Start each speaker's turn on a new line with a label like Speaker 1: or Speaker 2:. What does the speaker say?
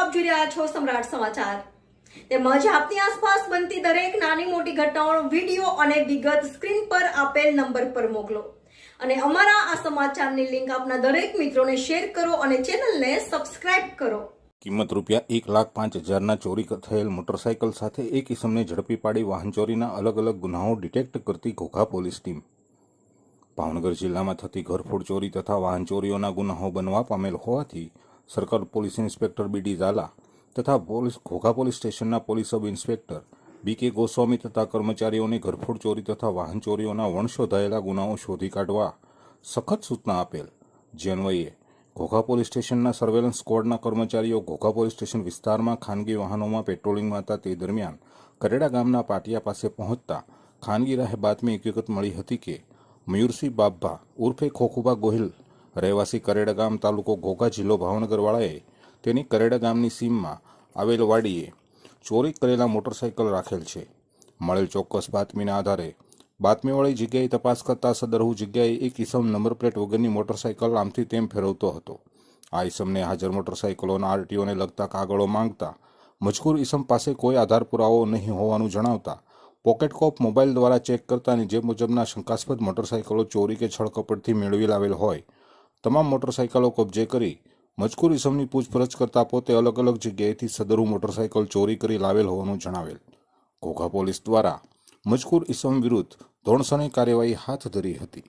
Speaker 1: આપ જોઈ રહ્યા છો સમ્રાટ સમાચાર. તેમજ આપની આસપાસ બનતી દરેક નાની મોટી ઘટનાઓનો વીડિયો અને વિગત સ્ક્રીન પર આપેલ નંબર પર મોકલો. અને અમારા આ સમાચારની લિંક આપના દરેક મિત્રોને શેર કરો અને ચેનલને સબસ્ક્રાઇબ કરો.
Speaker 2: કિંમત રૂપિયા એક લાખ પાંચ હજારના ચોરી થયેલ મોટરસાયકલ સાથે એક ઇસમને ઝડપી પાડી વાહન ચોરીના અલગ અલગ ગુનાઓ ડિટેક્ટ કરતી ઘોઘા પોલીસ ટીમ. ભાવનગર જિલ્લામાં થતી ઘરફોડ ચોરી તથા વાહન ચોરીઓના ગુનાઓ બનવા પામેલ હોવાથી circle police inspector BD Zala તથા પોલીસ ઘોઘા પોલીસ સ્ટેશનના police sub inspector B K Goswami તથા કર્મચારીઓને ઘરફોડ ચોરી તથા વાહન ચોરીઓના વણશોધાયેલા ગુનાઓ શોધી કાઢવા સખત સૂચના આપેલ. જે ઘોઘા પોલીસ સ્ટેશનના સર્વેલન્સ સ્કવોડના કર્મચારીઓ ઘોઘા પોલીસ સ્ટેશન વિસ્તારમાં ખાનગી વાહનોમાં પેટ્રોલિંગમાં હતા તે દરમિયાન કરેડા ગામના પાટિયા પાસે પહોંચતા ખાનગી રાહે બાતમી હકીકત મળી હતી કે મયુરસિંહ બાબા ઉર્ફે ખોખુબા ગોહિલ રહેવાસી કરેડા ગામ તાલુકો ઘોઘા જિલ્લો ભાવનગરવાળાએ તેની કરેડા ગામની સીમમાં આવેલ વાડીએ ચોરી કરેલા મોટરસાયકલ રાખેલ છે. મળેલ ચોક્કસ બાતમીના આધારે બાતમીવાળી જગ્યાએ તપાસ કરતા સદરહુ જગ્યાએ એક ઇસમ નંબર પ્લેટ વગરની મોટરસાયકલ આમથી તેમ ફેરવતો હતો. આ ઈસમને હાજર મોટરસાઇકલોના આરટીઓને લગતા કાગળો માંગતા મજકૂર ઈસમ પાસે કોઈ આધાર પુરાવો નહીં હોવાનું જણાવતા પોકેટ કોપ મોબાઈલ દ્વારા ચેક કરતાની જે મુજબના શંકાસ્પદ મોટરસાયકલો ચોરી કે છળકપટથી મેળવી લાવેલ હોય તમામ મોટરસાયકલો કબજે કરી મજકૂર ઈસમની પૂછપરછ કરતા પોતે અલગ અલગ જગ્યાએથી સદરુ મોટરસાયકલ ચોરી કરી લાવેલ હોવાનું જણાવેલ. ઘોઘા પોલીસ દ્વારા મજકૂર ઈસમ વિરુદ્ધ ધોરણસરની કાર્યવાહી હાથ ધરી હતી.